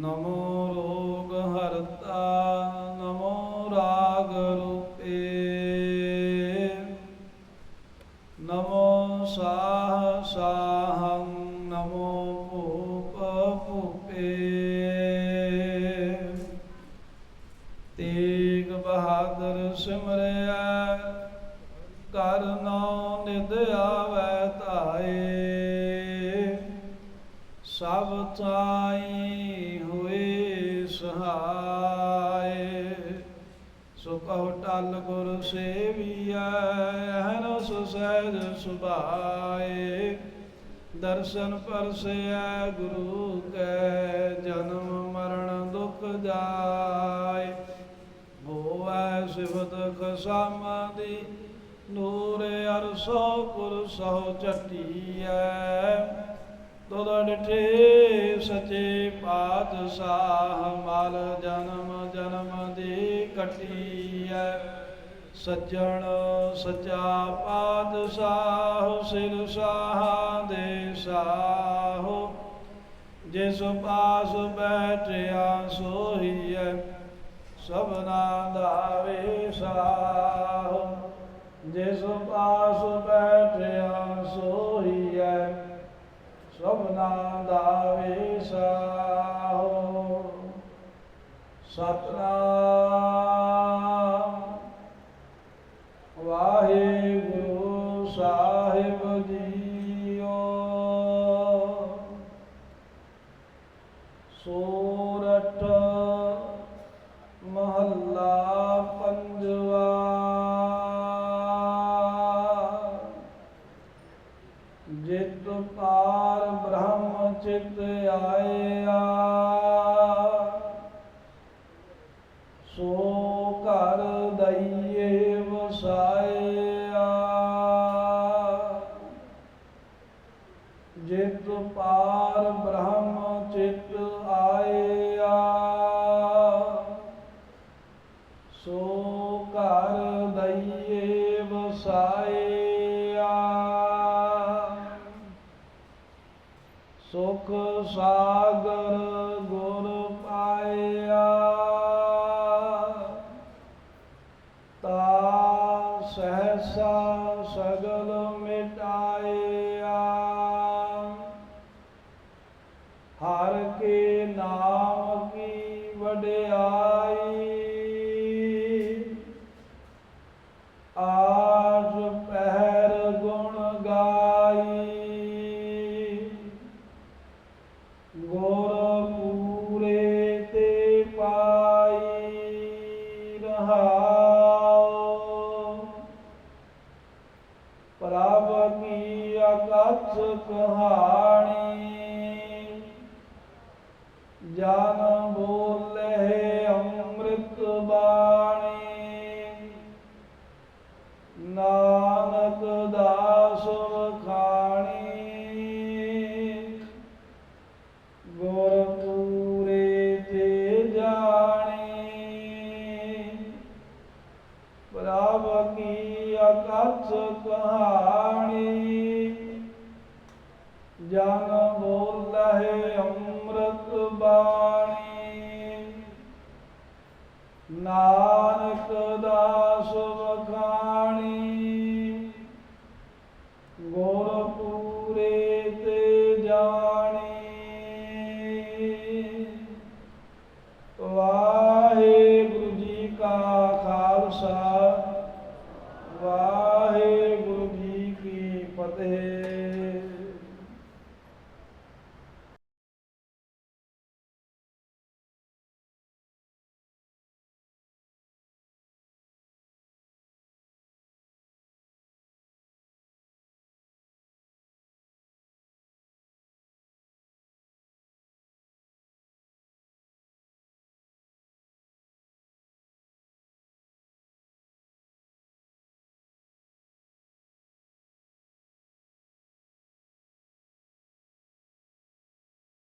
ਨਮੋ ਰੋਗ ਹਰਤਾ, ਨਮੋ ਰਾਗ ਰੂਪੇ। ਨਮੋ ਸਾਹ ਸਾਹੰ ਨਮੋ ਭੂਪ ਭੂਪੇ ਤੇਗ ਬਹਾਦਰ ਸਿਮਰਿਆ ਕਰਨਾ ਨੌ ਨਿਦ ਆਵੈ ਧਾਏ। ਸਭ ਥਾਈ ਹੋਏ ਸਹਾਏ ਸੋ ਕਹੋ ਟਲ ਗੁਰ ਸੇਵੀਐ ਹਰਸ ਸਹਿਜ ਸੁਭਾਏ। ਦਰਸ਼ਨ ਪਰਸੈ ਗੁਰੂ ਕੈ, ਜਨਮ ਮਰਨ ਦੁਖ ਜਾਏ। ਹੋਵੈ ਸਿਫਤ ਖਸਮਾਦੀ, ਨੂਰ ਅਰਸੋ ਪੁਰ ਸੋ ਚਟੀਐ। ਤੁਧ ਡਿਠੇ ਸਚੇ ਪਾਤਸ਼ਾਹ ਮਲ ਜਨਮ ਜਨਮ ਦੀ ਕਟੀਐ। ਸੱਜਣ ਸਚਾ ਪਾਤਸ਼ਾਹ ਸਿਰ ਸਾਹ ਦੇ ਸਾਹੋ। ਜਿਸ ਪਾਸ ਬੈਠਿਆ ਸੋਹੀਐ ਸਭਨਾ ਦਾ ਵੇਸਾਹ ਜਿਸ ਪਾਸ ਸਭਨਾ ਦਾ ਵੇਸਾਹੋ ਸਤਨਾਮ ਵਾਹਿਗੁਰੂ ਸਾਹਿਬ ਜਿਤ ਪਾਰ ਬ੍ਰਹਮ ਚਿਤ ਆਇਆ। ਸੋ ਘਰ ਦਈਏ ਵਸਾਇਆ। ਜਿਤ ਪਾਰ ਬ੍ਰਹਮ ਚਿਤ ਆਇਆ। ਸੋ ਘਰ ਦਈਏ ਵਸਾਇਆ। ਸੁਖ ਸਾਗਰ ਗੁਰ ਪਾਇਆ। ਤਾ ਸਹਸਾ ਸਗਲ ਗੁਰ ਪੂਰੇ ਤੇ ਪਾਈ ਰਹਾਉ। ਪ੍ਰਭ ਕੀ ਅਕਥ ਕਹਾਣੀ? ਜਨ ਬੋਲੇ ਅੰਮ੍ਰਿਤ ਅਕਥ ਕਹਾਣੀ। ਜਨ ਬੋਲਹਿ ਅੰਮ੍ਰਿਤ ਬਾਣੀ। ਨਾਨਕ ਦਾ